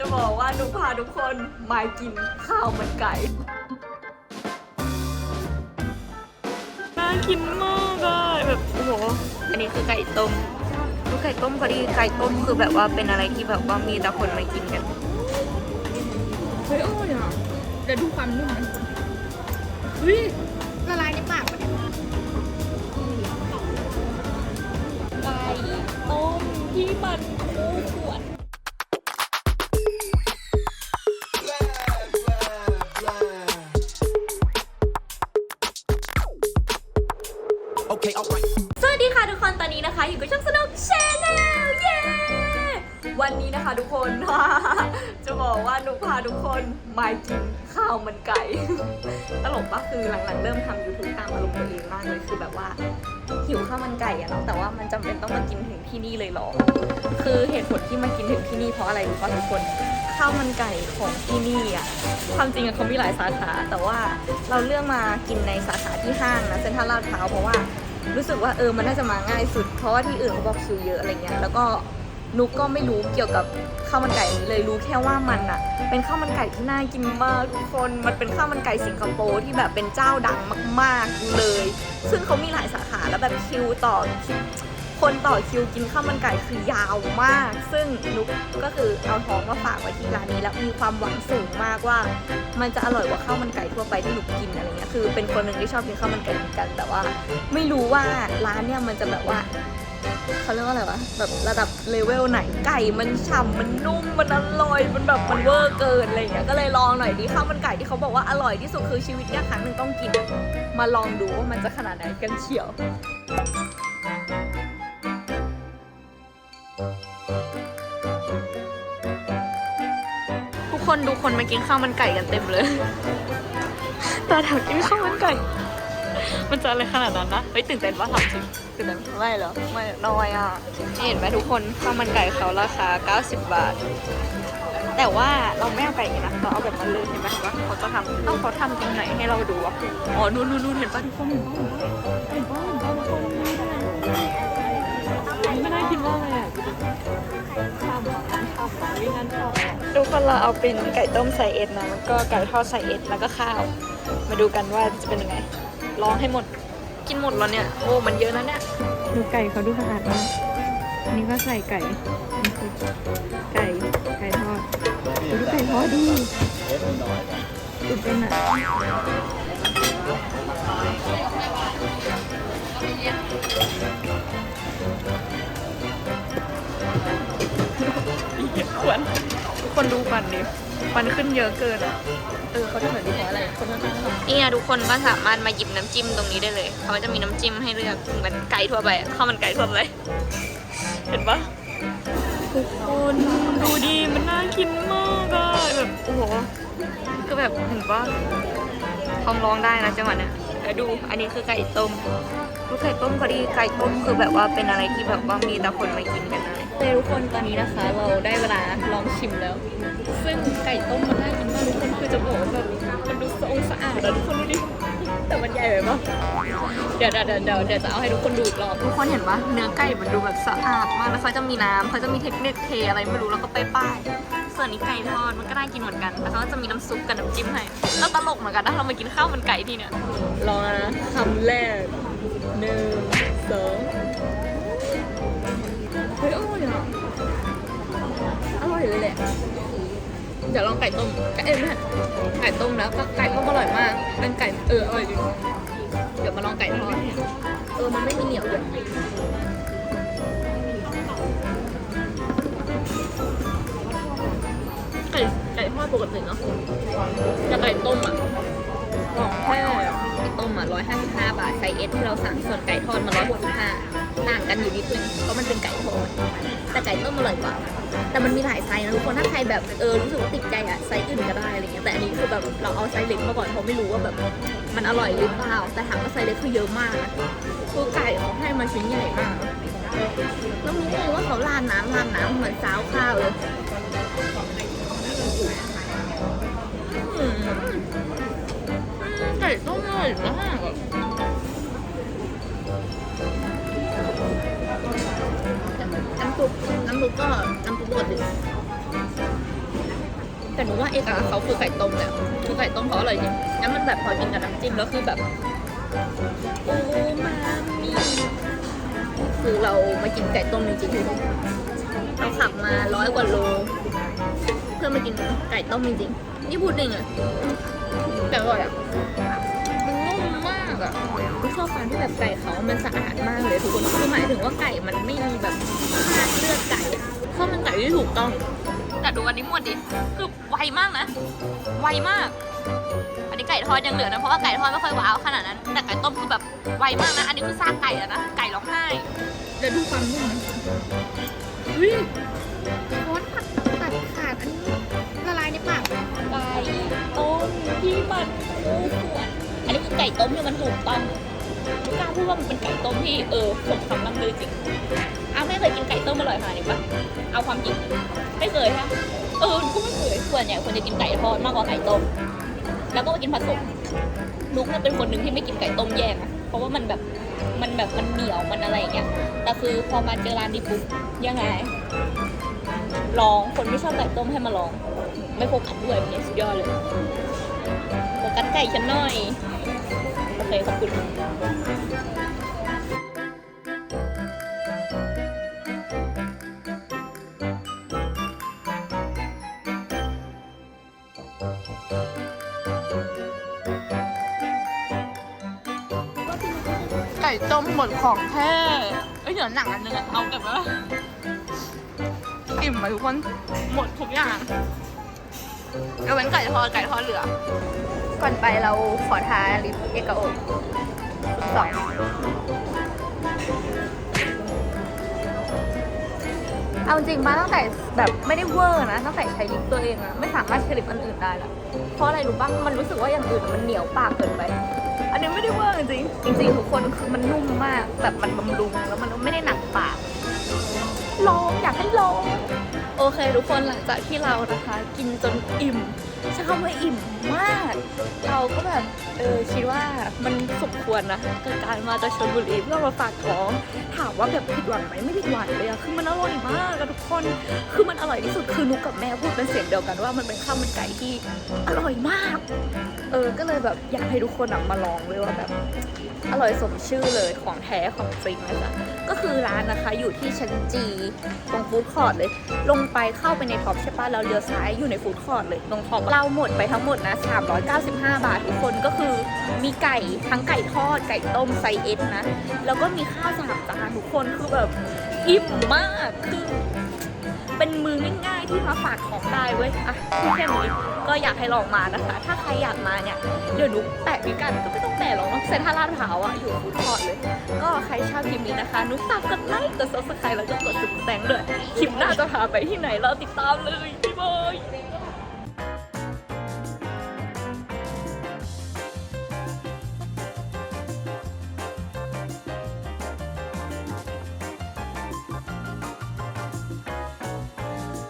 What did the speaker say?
จะบอกว่าหนูพาทุกคนมากินข้าวมันไก่ น่ากินมากอะแบบโอ้โห อันนี้คือไก่ต้มดูไก่ต้มพอดีไก่ต้มคือแบบว่าเป็นอะไรที่แบบว่ามีแต่คนมากินกัน เฮ้ยอร่อยอะเดี๋ยวดูความนุ่มมันเฮ้ยละลายในปากปะเนี่ยไก่ต้มที่มัน Okay, alright. สวัสดีค่ะทุกคนตอนนี้นะคะ อยู่กับช่องสนุกชาแนลเย้วันนี้นะคะทุกคน จะบอกว่าหนูพาทุกคนมากินข้าวมันไก่ ตลกปะคือหลังๆ เริ่มทำ YouTube ตามอารมณ์ตัวเองมากเลยคือแบบว่าหิวข้าวมันไก่อะเนาะแต่ว่ามันจำเป็นต้องมากินถึงที่นี่เลยหรอ คือเหตุผลที่มากินถึงที่นี่เพราะอะไรรู้ป่ะทุกคนข้าวมันไก่ของที่นี่อะความจริงอะเขามีหลายสาขา แต่ว่าเราเลือกมากินในสาขาที่ห้างนะเซ็นทรัลลาดพร้าวเพราะว่า รู้สึกว่าเออมันน่าจะมาง่ายสุด เพราะว่าที่อื่นเขาบอกคิวเยอะอะไรเงี้ยแล้วก็นุกก็ไม่รู้เกี่ยวกับข้าวมันไก่นี้เลยรู้แค่ว่ามันอะเป็นข้าวมันไก่ที่น่ากินมากทุกคนมันเป็นข้าวมันไก่สิงคโปร์ที่แบบเป็นเจ้าดังมาก ๆเลย ซึ่งเขามีหลายสาขาแล้วแบบคิวต่อคิว คนต่อคิวกินข้าวมันไก่คือยาวมาก ซึ่งนุกก็คือเอาท้องมาฝากไว้ที่ร้านนี้แล้วมีความหวังสูงมากว่า มันจะอร่อยกว่าข้าวมันไก่ทั่วไปที่นูกินอะไรเงี้ยคือ เป็นคนหนึ่งที่ชอบกินข้าวมันไก่เหมือนกัน แต่ว่า ไม่รู้ว่าร้านเนี่ยมันจะแบบว่าเขาเรียกว่าอะไรวะแบบระดับเลเวลไหนไก่มันฉ่ำมันนุ่มมันอร่อยมันแบบมันเวอร์เกินอะไรเงี้ยก็เลยลองหน่อยดิข้าวมันไก่ที่เขาบอกว่าอร่อยที่สุดคือชีวิตเนี่ยครั้งหนึ่งต้องกิน มาลองดูว่ามันจะขนาดไหนกันเชียว คนดูคนมากินข้าวมันไก่กันเต็มเลยตาถามกินข้าวมันไก่ มันจะอะไรขนาดนั้นนะ เฮ้ยตื่นเต้นว่าทำจริงตื่นเต้นไม่เหรอ ไม่น้อยอะนี่เห็นไหมทุกคนข้าวมันไก่เขาราคา 90 บาท แต่ว่าเราไม่เอาไก่อย่างนี้นะเราเอาแบบมันเลยเห็นไหมว่าเขาจะทำเอ้าเขาทำตรงไหนให้เราดูอะอ๋อนู่นนู่นนู่นเห็นปะทุกคนเห็นปะเห็นปะเห็นปะทุกคนนี่ไม่น่ากินมากเลยอะชอบชอบวิ่งกันชอบ ทุกคนเราเอาเป็นไก่ต้มใส่เอ็ดนะแล้วก็ไก่ทอดใส่เอ็ดแล้วก็ข้าว มาดูกันว่าจะเป็นยังไงลองให้หมด กินหมดแล้วเนี่ย โอ้ มันเยอะนะเนี่ย ดูไก่เขาดูสะอาดมากอันนี้ก็ใส่ไก่นี่คือไก่ ไก่ทอดดูไก่ทอดดิตื่นเต้นอะควรทุก คนดูฟันดิฟันขึ้นเยอะเกินอะเออเขาจะเหมือนดีเพราะอะไรคนข้างๆเขาเนี่ยทุกคนก็สามารถมาหยิบน้ำจิ้มตรงนี้ได้เลย เขาจะมีน้ำจิ้มให้เลือกเหมือนไก่ทั่วไปอะข้าวมันไก่ทั่วไป เห็นปะทุกคนดูดิมันน่ากินมากอะแบบโอ้โหคือแบบเห็นปะท้องร้องได้นะจังหวะเนี้ยแล้วดูอันนี้คือไก่ต้มลูกไก่ต้มพอดีไก่ต้มคือแบบว่าเป็นอะไรที่แบบว่ามีแต่คนมากินกันนะเฮ้ทุ กคนตอนนี้นะคะ เราได้เวลาลองชิมแล้ว ซึ่งไก่ต้มมันน่ากินมากทุกคนคือจะบอกว่าแบบมันดูสะองสะอาดอะทุกคนดูดิแต่มันใหญ่ไปปะเดี๋ยวเดี๋ยวเดี๋ยวเดี๋ยวเดี๋ยวจะเอาให้ทุกคนดูอีกรอบทุกคนเห็นปะเนื้อไก่มันดูแบบสะอาดมากแล้วเขาจะมีน้ำเขาจะมีเทคนิคเทอะไรไม่รู้แล้วก็ป้ายป้ายๆส่วนนี้ไก่ทอดมันก็น่ากินเหมือนกันแล้วเขาก็จะมีน้ำซุปกับน้ำจิ้มให้แล้วตลกเหมือนกันนะเรามากินข้าวมันไก่ที่เนี่ยลองนะคำแรกหนึ่งสอง อร่อยเลยแหละเดี๋ยวลองไก่ต้มไก่เอ้ยไม่ใช่ไก่ต้มแล้วก็ไก่ต้มอร่อยมากเป็นไก่เอออร่อยจริงเดี๋ยวมาลองไก่ทอดเออมันไม่มีเหนียวเลยไก่ไก่ทอดปกติเนาะแต่ไก่ต้มอะของแค่ไก่ต้มอะ155บห้าบาทไซส์เอสที่เราสั่งส่วนไก่ทอดมา165 ต่างกันอยู่นิดนึงเพราะมันเป็นไก่ทอดแต่ไก่ต้มอร่อยกว่า แต่มันมีหลายไซส์นะทุกคนถ้าใครแบบเออรู้สึกว่าติดใจอะไซส์อื่นก็ได้อะไรเงี้ยแต่อันนี้คือแบบเราเอาไซส์เล็กมาก่อนเพราะไม่รู้ว่าแบบมันอร่อยหรือเปล่าแต่ถามว่าไซส์เล็กคือเยอะมากนะคือไก่เขาให้มาชิ้นใหญ่มากแล้วรู้เลยว่าเขาราดน้ำราดน้ำเหมือนซาวข้าวเลย ก็น้ำซุปปกติแต่หนูว่าเอกลักษณ์เขาคือไก่ต้มเนี่ยคือไก่ต้มเขาอร่อยจริงงั้นมันแบบพอกินกับน้ำจิ้มแล้วคือแบบโอ้มามีคือเรามากินไก่ต้มจริงๆเราขับมาร้อยกว่าโล เพื่อมากินไก่ต้มจริงๆนี่พูดจริงอะแต่อร่อยอะ ชอบการที่แบบไก่เขามันสะอาดมากเลยทุกคนคือหมายถึงว่าไก่มันไม่มีแบบคราบเลือดไก่ข้าวมันไก่ที่ถูกต้อง แต่ดูอันนี้หมดดิ คือไวมากนะ ไวมาก อันนี้ไก่ทอดยังเหลือนะ เพราะว่าไก่ทอดไม่ค่อยว้าวขนาดนั้น แต่ไก่ต้มคือแบบไวมากนะ อันนี้คือซากไก่แล้วนะ ไก่ร้องไห้เดี๋ยวดูความนุ่มนะเฮ้ยร้อนผัดตัดขาดอันนี้ละลายในปากไก่ต้มที่มันคู่ควรอันนี้คือไก่ต้มที่มันถูกต้อง ไม่กล้าพูดว่ามันเป็นไก่ต้มที่เออสมคำล่ำลือจริงเอาไม่เคยกินไก่ต้มอร่อยขนาดนี้ปะเอาความจริงไม่เคยค่ะเออก็ไม่เคยส่วนใหญ่คนจะกินไก่ทอดมากกว่าไก่ต้ม แล้วก็มากินผสมนุกเนี่ยเป็นคนหนึ่งที่ไม่กินไก่ต้มแยกนะเพราะว่ามันแบบมันแบบมันเหนียวมันอะไรอย่างเงี้ยแต่คือพอมาเจอร้านนี้ปุ๊บยังไงลองคนไม่ชอบไก่ต้มให้มาลอง ไม่โฟกัสด้วยเนี่ยสุดยอดเลยโฟกัสไก่ฉันหน่อย เคขอบคุณไก่ต้มหมดของแท้เอ้ยเดี๋ยวหนังอันนึงอะเอาเก็บไว้ว่าอิ่มไหมทุกคน หมดทุกอย่างยกเว้นไก่ทอดไก่ทอดเหลือ ก่อนไปเราขอทาลิปเอกโอสองเอาจริงมาตั้งแต่แบบไม่ได้เวอร์นะ ตั้งแต่ใช้ลิปตัวเองอะไม่สามารถใช้ลิปอันอื่นได้ละเพราะอะไรรู้บ้างมันรู้สึกว่าอย่างอื่นมันเหนียวปากเกินไป อันนี้ไม่ได้เวอร์จริงจริง ทุกคนคือมันนุ่มมากแบบมันบำรุงแล้วมันไม่ได้ อเคทุกคนหลังจากที่เรานะคะ กินจนอิ่มใช้คำว่าอิ่มมาก เราก็แบบเออคิดว่ามันสมควรนะกับการมาจากชลบุรีเพื่อมาฝากท้องถามว่าแบบผิดหวังไหมไม่ผิดหวังเลยอะคือมันอร่อยมากอะทุกคนคือมันอร่อยที่สุดคือนุกกับแม่พูดเป็นเสียงเดียวกันว่ามันเป็นข้าวมันไก่ที่อร่อยมาก เออก็เลยแบบอยากให้ทุกคนมาลองเลยว่าแบบ อร่อยสมชื่อเลยของแท้ของจริงนะจ๊ะก็คือร้านนะคะอยู่ที่ชั้นจีตรงฟู้ดคอร์ทเลย ลงไปเข้าไปในท็อปใช่ปะแล้วเลี้ยวซ้ายอยู่ในฟู้ดคอร์ทเลยตรงท็อปเราหมดไปทั้งหมดนะ395 บาททุกคนก็คือมีไก่ทั้งไก่ทอดไก่ต้มไซส์เอสนะ แล้วก็มีข้าวสามจานทุกคนคือแบบอิ่มมากคือเป็นมือ ที่มาฝากของได้เว้ยอะพูดแค่นี้ก็อยากให้ลองมานะคะ ถ้าใครอยากมาเนี่ยเดี๋ยวหนูแปะพิกัดก็ไม่ต้องแปะหรอกเซ็นทรัลลาดพร้าวอะอยู่ฟูดคอร์ทเลย ก็ใครชอบคลิปนี้นะคะหนุฝากกดไลค์กดซับสไครต์แล้วก็กดติดแตงด้วยคลิปหน้าจะพาไปที่ไหนเราติดตามเลยบ๊ายบาย